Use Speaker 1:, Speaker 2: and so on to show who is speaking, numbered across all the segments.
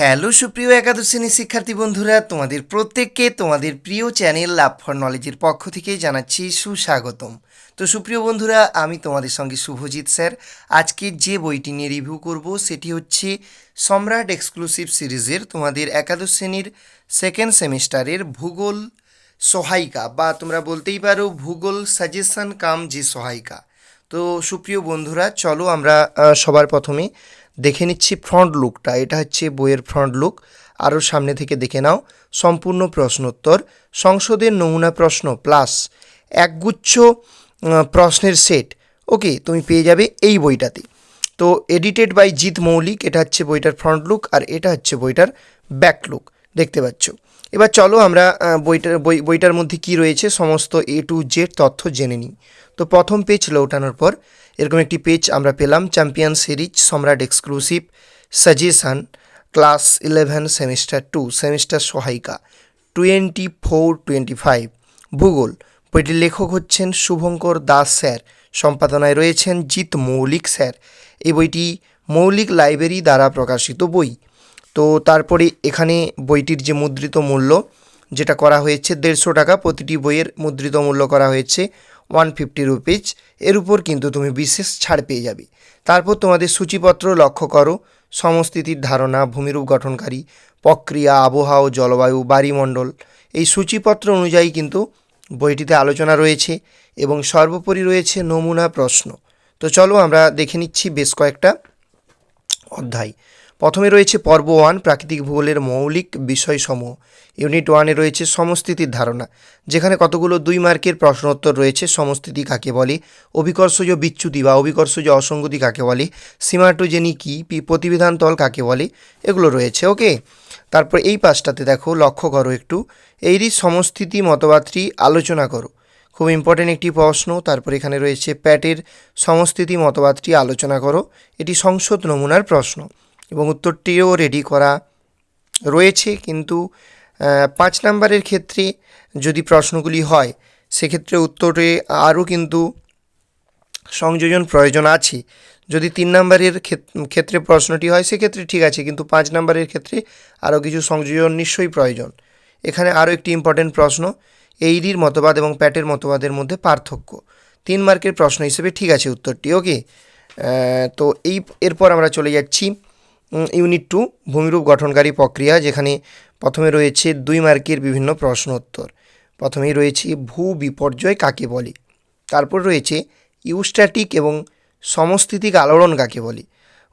Speaker 1: Hello সুপ্রিয় একাদশ শ্রেণির শিক্ষার্থী বন্ধুরা, তোমাদের প্রত্যেককে তোমাদের প্রিয় চ্যানেল লাভ ফর নলেজের পক্ষ থেকে জানাচ্ছি সুস্বাগতম। তো সুপ্রিয় বন্ধুরা, আমি তোমাদের সঙ্গে শুভজিৎ স্যার। আজকে যে বইটি নিয়ে রিভিউ করব, সেটি হচ্ছে সম্রাট এক্সক্লুসিভ সিরিজের তোমাদের একাদশ শ্রেণির সেকেন্ড সেমিস্টারের ভূগোল সহায়িকা, বা তোমরা বলতেই পারো ভূগোল সাজেশন কাম যে সহায়িকা। তো সুপ্রিয় বন্ধুরা, চলো আমরা সবার প্রথমে দেখে নিচ্ছি ফ্রন্ট লুকটা এটা হচ্ছে বইয়ের ফ্রন্ট লুক আরও সামনে থেকে দেখে নাও। সম্পূর্ণ প্রশ্নোত্তর। সংসদের নমুনা প্রশ্ন প্লাস একগুচ্ছ প্রশ্নের সেট ওকে তুমি পেয়ে যাবে এই বইটাতে। তো এডিটেড বাই জিৎ মৌলিক, এটা হচ্ছে বইটার ফ্রন্ট লুক আর এটা হচ্ছে বইটার ব্যাক লুক দেখতে পাচ্ছ? এবার চলো আমরা বইটার, বই, বইটার মধ্যে কি রয়েছে? সমস্ত এ টু জেড তথ্য জেনে নিই। তো প্রথম পেজ লৌটানোর পর এরকম একটি পেজ আমরা পেলাম চ্যাম্পিয়ন সিরিজ সম্রাট exclusive suggestion class eleven semester two semester সহায়িকা টোয়েন্টি ফোর টোয়েন্টি ফাইভ ভূগোল, বইটির লেখক হচ্ছেন শুভঙ্কর দাস স্যার, সম্পাদনায় রয়েছেন জিৎ মৌলিক স্যার। এই বইটি মৌলিক লাইব্রেরি দ্বারা প্রকাশিত বই। তো তারপরে এখানে বইটির যে মুদ্রিত মূল্য, যেটা করা হয়েছে দেড়শো টাকা, প্রতিটি বইয়ের মুদ্রিত মূল্য করা হয়েছে ওয়ান ফিফটি রুপিজ এর উপর কিন্তু তুমি বিশেষ ছাড় পেয়ে যাবে। তারপর তোমাদের সূচিপত্র লক্ষ্য করো। সমস্থিতির ধারণা, ভূমিরূপ গঠনকারী, প্রক্রিয়া, আবহাওয়া, জলবায়ু বাড়িমণ্ডল এই সূচিপত্র অনুযায়ী কিন্তু বইটিতে আলোচনা রয়েছে এবং সর্বোপরি রয়েছে নমুনা প্রশ্ন। তো চলো আমরা দেখে নিচ্ছি বেশ কয়েকটা অধ্যায়। প্রথমে রয়েছে পর্ব ওয়ান, প্রাকৃতিক ভূগোলের মৌলিক বিষয়সমূহ। ইউনিট ওয়ানে রয়েছে সমস্থিতির ধারণা, যেখানে কতগুলো দুই মার্কের প্রশ্নোত্তর রয়েছে, সমস্থিতি কাকে বলে, অভিকর্ষজ বিচ্যুতি বা অভিকর্ষজ অসঙ্গতি কাকে বলে, সীমাটোজেনি কি প্রতিবিধান তল কাকে বলে, এগুলো রয়েছে, ওকে? তারপর এই পাশটাতে দেখো, লক্ষ্য করো একটু। এইরই সমস্থিতি মতবাদটি আলোচনা করো। খুব ইম্পর্টেন্ট একটি প্রশ্ন, তারপর এখানে রয়েছে প্যাটের সমস্থিতি মতবাদটি আলোচনা করো। এটি সংসদ নমুনার প্রশ্ন। এবং উত্তরটিও রেডি করা রয়েছে। কিন্তু পাঁচ নাম্বারের ক্ষেত্রে যদি প্রশ্নগুলি হয়, সেক্ষেত্রে উত্তরে আরও কিন্তু সংযোজন প্রয়োজন আছে। যদি তিন নম্বরের ক্ষেত- ক্ষেত্রে প্রশ্নটি হয়, সেক্ষেত্রে ঠিক আছে, কিন্তু পাঁচ নম্বরের ক্ষেত্রে আরও কিছু সংযোজন নিশ্চয়ই প্রয়োজন। এখানে আরও একটি ইম্পর্টেন্ট প্রশ্ন এইরির মতবাদ এবং প্যাটের মতবাদের মধ্যে পার্থক্য। তিন মার্কের প্রশ্ন হিসেবে ঠিক আছে উত্তরটি ওকে তো এই, এরপর আমরা চলে যাচ্ছি। ইউনিট টু, ভূমিরূপ গঠনকারী প্রক্রিয়া, যেখানে প্রথমে রয়েছে দুই মার্কের বিভিন্ন প্রশ্ন উত্তর। প্রথমেই রয়েছে ভূ বিপর্যয় কাকে বলে? তারপর রয়েছে ইউস্ট্যাটিক এবং সমস্থিতিক আলোড়ন কাকে বলে?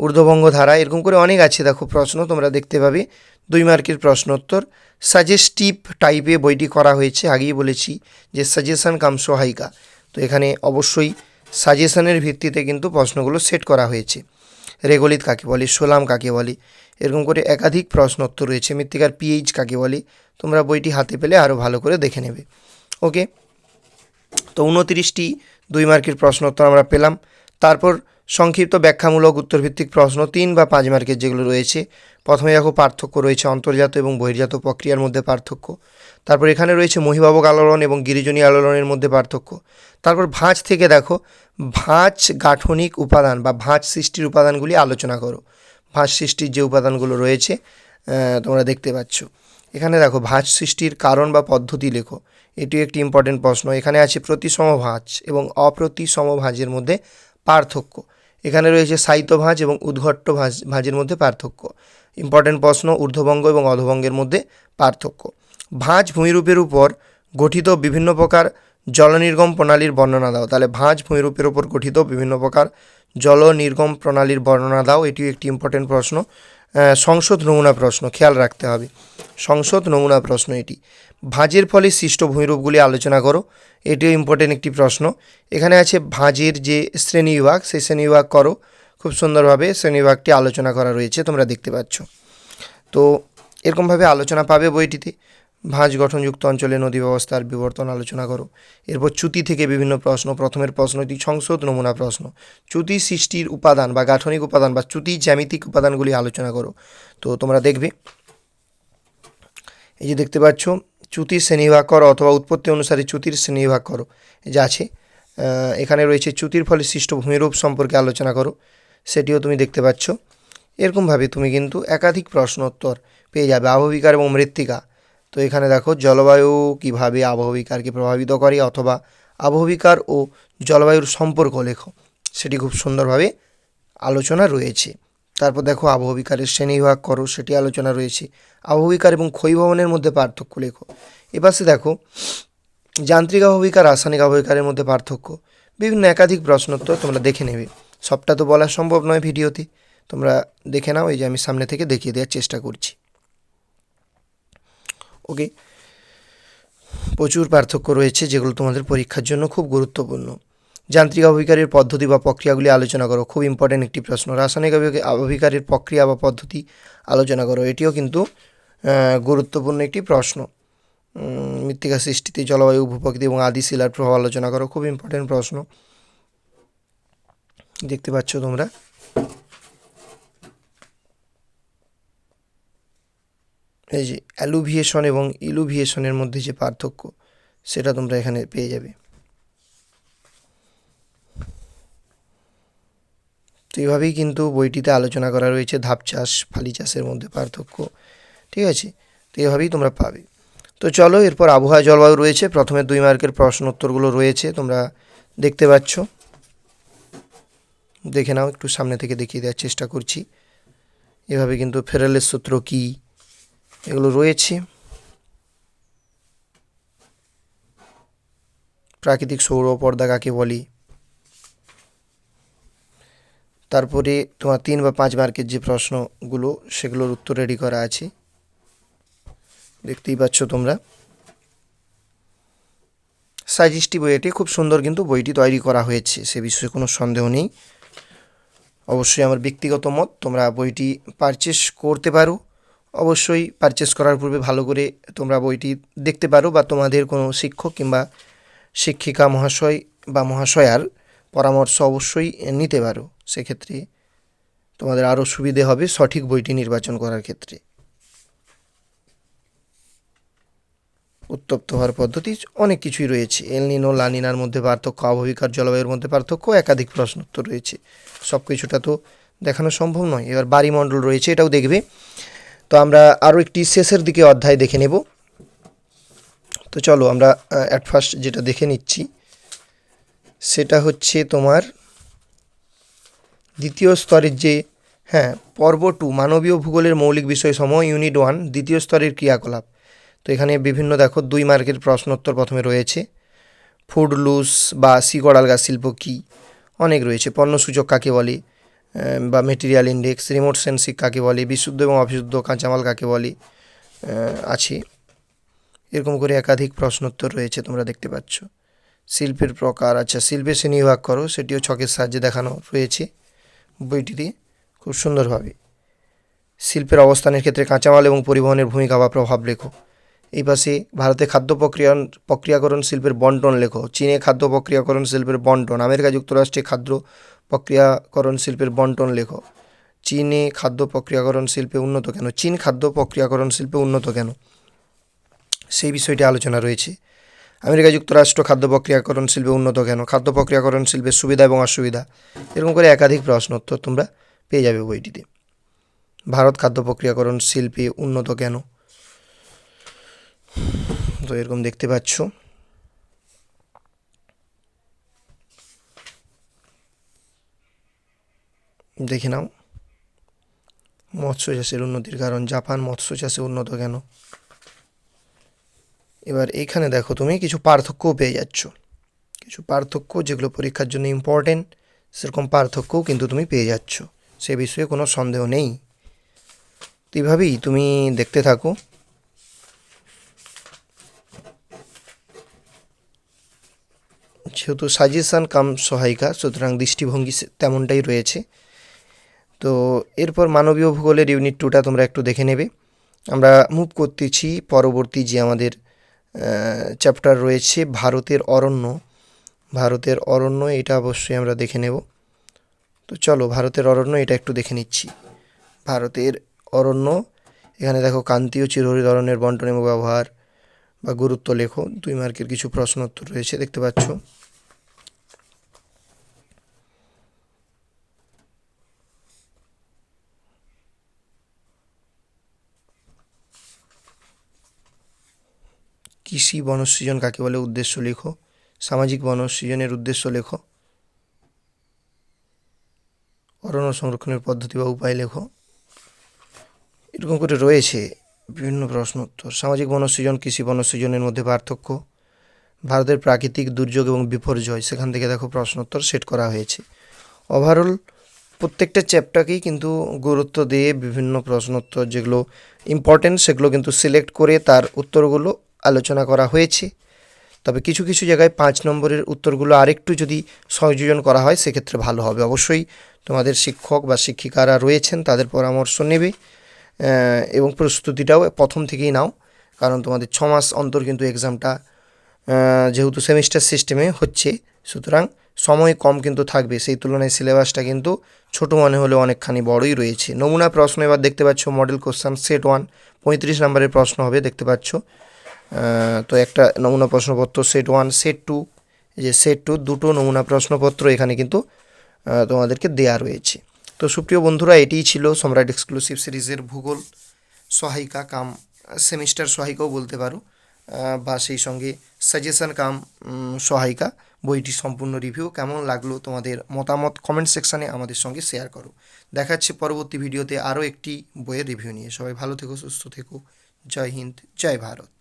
Speaker 1: ঊর্ধ্ববঙ্গ ধারা এরকম করে অনেক আছে, দেখো, প্রশ্ন তোমরা দেখতে পাবে। দুই মার্কের প্রশ্নোত্তর সাজেস্টিভ টাইপে বইটি করা হয়েছে, আগেই বলেছি যে সাজেশন কাম সহায়িকা। তো এখানে অবশ্যই সাজেশানের ভিত্তিতে কিন্তু প্রশ্নগুলো সেট করা হয়েছে। রেগলিত কাকে বলি, সোলাম কাকে বলি, এরকম করে একাধিক প্রশ্নোত্তর রয়েছে। মৃত্তিকার পিএইচ কাকে বলি, তোমরা বইটি হাতে পেলে আরও ভালো করে দেখে নেবে। ওকে? তো উনতিরিশটি দুই মার্কের প্রশ্নোত্তর আমরা পেলাম। তারপর সংক্ষিপ্ত ব্যাখ্যামূলক উত্তরভিত্তিক প্রশ্ন তিন বা পাঁচ মার্কের যেগুলো রয়েছে। প্রথমে দেখো পার্থক্য রয়েছে অন্তর্জাত এবং বহির্জাত প্রক্রিয়ার মধ্যে পার্থক্য। তারপর এখানে রয়েছে মহিভাবক আলোড়ন এবং গিরিজনী আলোড়নের মধ্যে পার্থক্য। তারপর ভাঁজ থেকে দেখো, ভাঁজ গাঠনিক উপাদান বা ভাঁজ সৃষ্টির উপাদানগুলি আলোচনা করো। ভাঁজ সৃষ্টির যে উপাদানগুলো রয়েছে তোমরা দেখতে পাচ্ছ। এখানে দেখো ভাঁজ সৃষ্টির কারণ বা পদ্ধতি লেখো। এটি একটি ইম্পর্টেন্ট প্রশ্ন। এখানে আছে প্রতিসম ভাঁজ এবং অপ্রতিসম ভাঁজের মধ্যে পার্থক্য। এখানে রয়েছে সাহিত্য ভাঁজ এবং উদ্ঘট্ট ভাঁজ, ভাঁজের মধ্যে পার্থক্য। ইম্পর্টেন্ট প্রশ্ন, ঊর্ধ্ববঙ্গ এবং অধবঙ্গের মধ্যে পার্থক্য। ভাঁজ ভূমিরূপের উপর গঠিত বিভিন্ন প্রকার জলনির্গম প্রণালীর বর্ণনা দাও। তাহলে ভাঁজ ভূমিরূপের উপর গঠিত বিভিন্ন প্রকার জল নির্গম প্রণালীর বর্ণনা দাও। এটিও একটি ইম্পর্টেন্ট প্রশ্ন। সংসদ নমুনা প্রশ্ন, খেয়াল রাখতে হবে। সংসদ নমুনা প্রশ্ন এটি। ভাঁজের ফলে সৃষ্ট ভূমিরূপগুলি আলোচনা করো। এটিও ইম্পর্টেন্ট একটি প্রশ্ন। এখানে আছে ভাঁজের যে শ্রেণি শ্রেণীবিভাগ, সেই শ্রেণীবিভাগ করো। খুব সুন্দরভাবে শ্রেণীবিভাগটি আলোচনা করা রয়েছে, তোমরা দেখতে পাচ্ছ। তো এরকমভাবে আলোচনা পাবে বইটিতে। ভাঁজ গঠনযুক্ত অঞ্চলে নদী ব্যবস্থার বিবর্তন আলোচনা করো। এরপর চ্যুতি থেকে বিভিন্ন প্রশ্ন, প্রথমের প্রশ্নটি সংসদ নমুনা প্রশ্ন। চ্যুতি সৃষ্টির উপাদান বা গাঠনিক উপাদান বা চ্যুতি জ্যামিতিক উপাদানগুলি আলোচনা করো। তো তোমরা দেখবে। এই যে দেখতে পাচ্ছ চ্যুতির শ্রেণীবিভাগ করো অথবা উৎপত্তি অনুসারে চ্যুতির শ্রেণীবিভাগ করো। যে আছে এখানে রয়েছে চ্যুতির ফলে সৃষ্ট ভূমিরূপ সম্পর্কে আলোচনা করো। সেটিও তুমি দেখতে পাচ্ছ। এরকমভাবে তুমি কিন্তু একাধিক প্রশ্ন উত্তর পেয়ে যাবে, আবহবিকার এবং মৃত্তিকা। তো এখানে দেখো, জলবায়ু কীভাবে আবহবিকারকে প্রভাবিত করে অথবা আবহবিকার ও জলবায়ুর সম্পর্ক লেখো। সেটি খুব সুন্দরভাবে আলোচনা রয়েছে। তারপর দেখো আবহবিকারের শ্রেণীবিভাগ করো, সেটি আলোচনা রয়েছে। আবহবিকার এবং ক্ষয়ভবনের মধ্যে পার্থক্য লেখো। এপাশে দেখো, যান্ত্রিক আবহবিকার রাসায়নিক আবহবিকারের মধ্যে পার্থক্য। বিভিন্ন একাধিক প্রশ্নোত্তর তোমরা দেখে নেবে। সবটা তো বলা সম্ভব নয় ভিডিওতে। তোমরা দেখে নাও, এই যে আমি সামনে থেকে দেখিয়ে দেওয়ার চেষ্টা করছি। ওকে, প্রচুর পার্থক্য রয়েছে যেগুলো তোমাদের পরীক্ষার জন্য খুব গুরুত্বপূর্ণ। যান্ত্রিক আবহিকারের পদ্ধতি বা প্রক্রিয়াগুলি আলোচনা করো। খুব ইম্পর্টেন্ট একটি প্রশ্ন। রাসায়নিক আবহিকারের প্রক্রিয়া বা পদ্ধতি আলোচনা করো। এটিও কিন্তু গুরুত্বপূর্ণ একটি প্রশ্ন। মৃত্তিকা সৃষ্টিতে জলবায়ু, ভূপ্রকৃতি এবং আদি শিলার প্রভাব আলোচনা করো। খুব ইম্পর্টেন্ট প্রশ্ন। দেখতে পাচ্ছ তোমরা? এই যে অ্যালুভিয়েশন এবং ইলুভিয়েশনের মধ্যে যে পার্থক্য, সেটা তোমরা এখানে পেয়ে যাবে। তো এইভাবেই কিন্তু বইটিতে আলোচনা করা রয়েছে, ধাপ চাষ, ফালি চাষের মধ্যে পার্থক্য, ঠিক আছে? তো এইভাবেই তোমরা পাবে। তো চলো, এরপর আবহাওয়া জলবায়ু রয়েছে। প্রথমে দুই মার্কের প্রশ্ন উত্তরগুলো রয়েছে, তোমরা দেখতে পাচ্ছ। দেখে নাও, একটু সামনে থেকে দেখিয়ে দেওয়ার চেষ্টা করছি। এভাবে কিন্তু ফেরালের সূত্র কী? এগুলো রয়েছে। প্রাকৃতিক সৌর পর্দা কাকে বলি? তারপরে তোমার তিন বা পাঁচ মার্কের যে প্রশ্নগুলো, সেগুলোর উত্তর রেডি করা আছে। দেখতেই পাচ্ছ তোমরা। সাজেস্টি বই এটি খুব সুন্দর কিন্তু বইটি তৈরি করা হয়েছে, সে বিষয়ে কোনো সন্দেহ নেই। অবশ্যই আমার ব্যক্তিগত মত, তোমরা বইটি পারচেস করতে পারো। অবশ্যই পারচেস করার পূর্বে ভালো করে তোমরা বইটি দেখতে পারো বা তোমাদের কোনো শিক্ষক কিংবা শিক্ষিকা, মহাশয় বা মহাশয়ার পরামর্শ অবশ্যই নিতে পারো। সেক্ষেত্রে তোমাদের আরও সুবিধে হবে সঠিক বইটি নির্বাচন করার ক্ষেত্রে। উত্তপ্ত হওয়ার পদ্ধতি অনেক কিছুই রয়েছে। এলনিনো লানিনার মধ্যে পার্থক্য আবহাওয়িকার জলবায়ুর মধ্যে পার্থক্য, একাধিক প্রশ্ন উত্তর রয়েছে। সব কিছুটা তো দেখানো সম্ভব নয়। এবার বাড়িমণ্ডল রয়েছে, এটাও দেখবে। তো আমরা আরও একটি শেষের দিকে অধ্যায় দেখে নেব। তো চলো আমরা অ্যাট ফার্স্ট যেটা দেখে নিচ্ছি সেটা হচ্ছে তোমার দ্বিতীয় স্তরের যে হ্যাঁ পর্ব টু, মানবীয় ভূগোলের মৌলিক বিষয়সমূহ, ইউনিট ওয়ান, দ্বিতীয় স্তরের ক্রিয়াকলাপ। তো এখানে বিভিন্ন, দেখো, দুই মার্কের প্রশ্নোত্তর প্রথমে রয়েছে। ফুড লুস বা শিকড় আলগা শিল্প কী? অনেক রয়েছে। পণ্যসূচক কাকে বলে? বা মেটেরিয়াল ইন্ডেক্স রিমোট সেন্সিং কাকে বলে? বিশুদ্ধ এবং অবিশুদ্ধ কাঁচামাল কাকে বলে? আছে। এরকম করে একাধিক প্রশ্নোত্তর রয়েছে, তোমরা দেখতে পাচ্ছ। শিল্পের প্রকার আচ্ছা শিল্পের শ্রেণীবিভাগ করো, সেটিও ছকের সাহায্যে দেখানো রয়েছে বইটিতে, খুব সুন্দরভাবে। শিল্পের অবস্থানের ক্ষেত্রে কাঁচামাল এবং পরিবহনের ভূমিকা বা প্রভাব লেখো। এই পাশে ভারতে খাদ্য প্রক্রিয়া প্রক্রিয়াকরণ শিল্পের বন্টন লেখো। চীনে খাদ্য প্রক্রিয়াকরণ শিল্পের বন্টন আমেরিকা যুক্তরাষ্ট্রে খাদ্য প্রক্রিয়াকরণ শিল্পের বন্টন লেখো। চীনে খাদ্য প্রক্রিয়াকরণ শিল্পে উন্নত কেন? চীন খাদ্য প্রক্রিয়াকরণ শিল্পে উন্নত কেন? সেই বিষয়টি আলোচনা রয়েছে। আমেরিকা যুক্তরাষ্ট্র খাদ্য প্রক্রিয়াকরণ শিল্পে উন্নত কেন? খাদ্য প্রক্রিয়াকরণ শিল্পের সুবিধা এবং অসুবিধা? এরকম করে একাধিক প্রশ্ন উত্তর তোমরা পেয়ে যাবে বইটিতে। ভারত খাদ্য প্রক্রিয়াকরণ শিল্পে উন্নত কেন? তো এরকম দেখতে পাচ্ছ। দেখে নাও। মৎস্য চাষের উন্নতির কারণ। জাপান মৎস্য চাষে উন্নত কেন? এবার এইখানে দেখো তুমি কিছু পার্থক্যও পেয়ে যাচ্ছ। কিছু পার্থক্য যেগুলো পরীক্ষার জন্য ইম্পর্টেন্ট সেরকম পার্থক্যও কিন্তু তুমি পেয়ে যাচ্ছ। সে বিষয়ে কোনো সন্দেহ নেই। তো এইভাবেই তুমি দেখতে থাকো। যেহেতু সাজেশান কাম সহায়িকা, সুতরাং দৃষ্টিভঙ্গি তেমনটাই রয়েছে। তো এরপর মানবীয় ভূগোলের ইউনিট টুটা তোমরা একটু দেখে নেবে। আমরা মুভ করতেছি পরবর্তী যে আমাদের চ্যাপ্টার রয়েছে ভারতের অরণ্য। ভারতের অরণ্য, এটা অবশ্যই আমরা দেখে নেব। তো চলো, ভারতের অরণ্য, এটা একটু দেখে নিচ্ছি। ভারতের অরণ্য, এখানে দেখো কান্তীয় চিরহরি ধরনের বন্টন এবং ব্যবহার বা গুরুত্ব লেখো। দুই মার্কের কিছু প্রশ্ন উত্তর রয়েছে, দেখতে পাচ্ছ। কৃষি বনসৃজন কাকে বলে উদ্দেশ্য লেখো, সামাজিক বনসৃজনের উদ্দেশ্য লেখো, অরণ্য সংরক্ষণের পদ্ধতি বা উপায় লেখো। এরকম করে রয়েছে বিভিন্ন প্রশ্ন উত্তর। সামাজিক বনসৃজন, কৃষি বনসৃজনের মধ্যে পার্থক্য, ভারতের প্রাকৃতিক দুর্যোগ এবং বিপর্যয়, সেখান থেকে দেখো প্রশ্ন উত্তর সেট করা হয়েছে। ওভারঅল প্রত্যেকটা চ্যাপ্টারকেই কিন্তু গুরুত্ব দিয়ে বিভিন্ন প্রশ্ন উত্তর যেগুলো ইম্পর্টেন্ট সেগুলো কিন্তু সিলেক্ট করে তার উত্তরগুলো আলোচনা করা হয়েছে। তবে কিছু কিছু জায়গায় পাঁচ নম্বরের উত্তরগুলো আরেকটু যদি সংযোজন করা হয়, সেক্ষেত্রে ভালো হবে। অবশ্যই তোমাদের শিক্ষক বা শিক্ষিকারা রয়েছেন, তাদের পরামর্শ নেবে এবং প্রস্তুতিটাও প্রথম থেকেই নাও। কারণ তোমাদের ছ মাস অন্তর কিন্তু এক্সামটা যেহেতু সেমিস্টার সিস্টেমে হচ্ছে, সুতরাং সময় কম কিন্তু থাকবে। সেই তুলনায় সিলেবাসটা কিন্তু ছোট মনে হলেও অনেকখানি বড়ই রয়েছে। নমুনা প্রশ্ন এবার দেখতে পাচ্ছ মডেল কোশ্চান সেট ওয়ান পঁয়ত্রিশ নম্বরের প্রশ্ন হবে, দেখতে পাচ্ছ। তো একটা নমুনা প্রশ্নপত্র সেট ওয়ান সেট টু যে সেট টু দুটো নমুনা প্রশ্নপত্র এখানে কিন্তু তোমাদেরকে দেয়া রয়েছে। তো সুপ্রিয় বন্ধুরা, এটিই ছিল সম্রাট এক্সক্লুসিভ সিরিজের ভূগোল, সহায়িকা কাম সেমিস্টার সহায়িকাও বলতে পারো বা সেই সঙ্গে সাজেশন কাম সহায়িকা বইটি সম্পূর্ণ রিভিউ কেমন লাগল তোমাদের মতামত কমেন্ট সেকশানে আমাদের সঙ্গে শেয়ার করো। দেখাচ্ছে পরবর্তী ভিডিওতে আরও একটি বইয়ের রিভিউ নিয়ে। সবাই ভালো থেকো, সুস্থ থেকো। জয় হিন্দ, জয় ভারত।